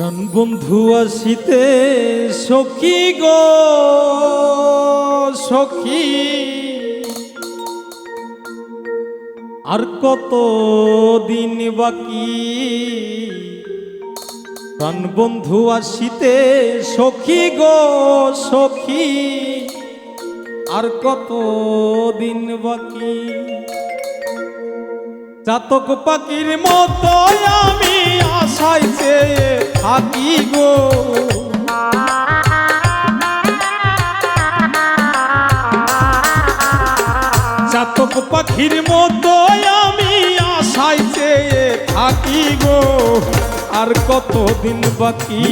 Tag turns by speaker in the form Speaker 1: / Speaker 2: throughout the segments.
Speaker 1: প্রাণ বন্ধু আসিতে, সখী গো, সখী। আর কত দিন বাকি? প্রাণ বন্ধু আসিতে, সখী গো, সখী। আর কত দিন বাকি? চাতক পাখির মতো আমি আশায় চেয়ে থাকি গো। চাতক পাখির মতো আমি আশায় চেয়ে থাকি গো। আর কত দিন বাকি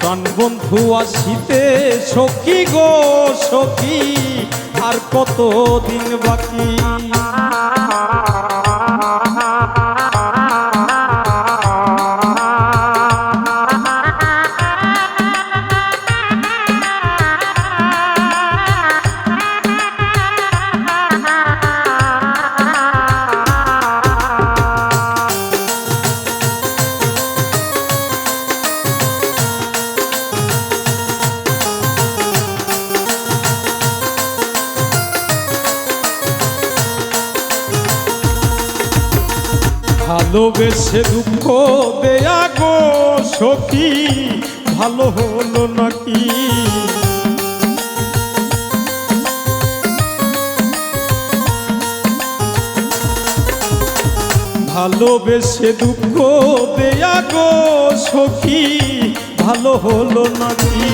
Speaker 1: প্রাণ বন্ধু আসিতে সখী গো, সখী। আর কত দিন বাকি ভালোবেসে দুঃখ দেয়া গো সখী, ভালো হলো নাকি? ভালোবেসে দুঃখ দেয়া গো সখী, ভালো হলো নাকি?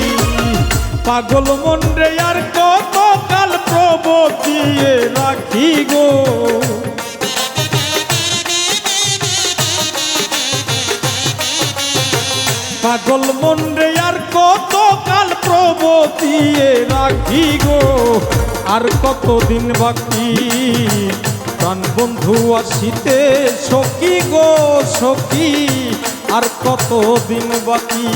Speaker 1: পাগল মন রে আর কত কাল প্রবতিয়ে রাখি গো? পাগল মন রে আর কত কাল প্রবতিয়ে রাখি গো? আর কত দিন বাকি? প্রাণ বন্ধু আসিতে সখী গো, সখী। আর কত দিন বাকি?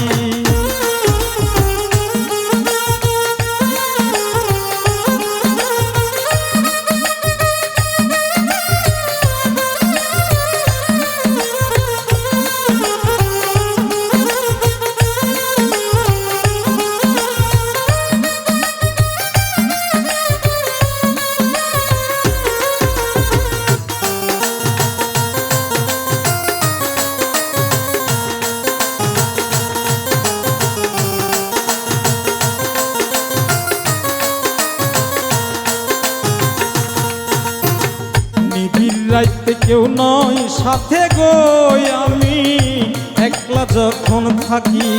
Speaker 1: নিবিড় রাইতে কেউ নয়, সাথে গো আমি। একলা যখন থাকি,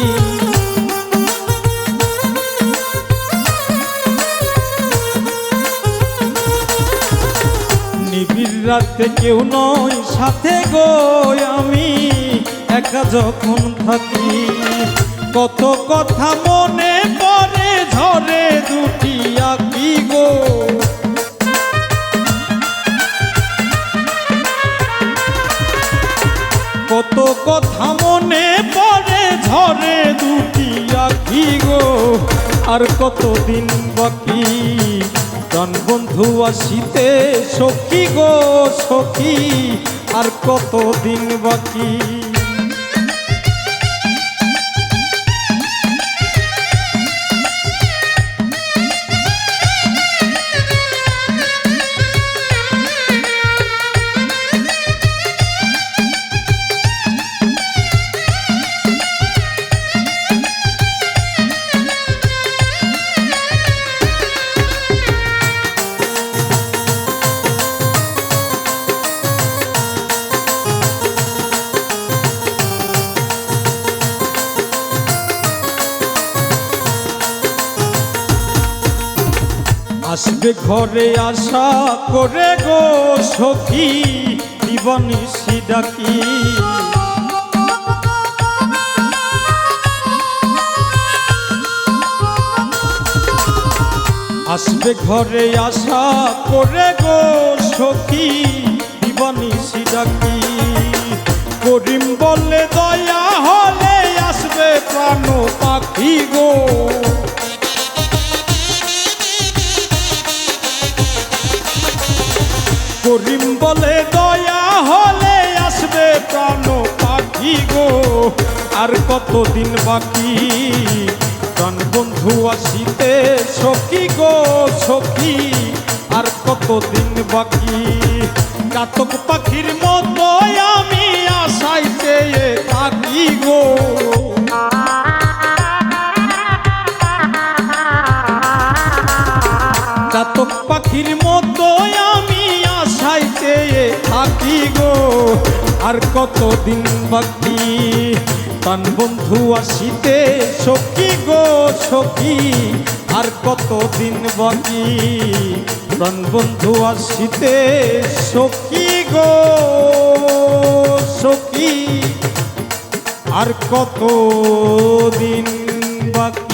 Speaker 1: নিবিড় রাতে কেউ নয়, সাথে গো আমি। একা যখন থাকি, কত কথা মনে পড়ে ঝরে দুটি আঁকি গো। কত কথা মনে পড়ে, ঝরে দুটি আখি গো। আর কতদিন বাকি? প্রাণ বন্ধু আসিতে সখী গো, সখী। আর কতদিন বাকি? আসবে ঘরে আশা করে গো সখী দিবানিসি ডাকি আসবে ঘরে আশা করে গো সখী দিবানিসি ডাকি করিম বলে দয়া বলে দয়া হলে আসবে প্রাণ পাখি গো। আর কতদিন বাকি? প্রাণ বন্ধু আসিতে সখী গো সখী? আর কতদিন বাকি? চাতক পাখির মতো আমি আশাইতে থাকি গো। চাতক পাখির মতো আর কতদিন বাকি? তান বন্ধু আসিতে সখী গো সখী, আর কতদিন বাকি? প্রাণ বন্ধু আসিতে সখী গো সখী, আর কত দিন বাকি?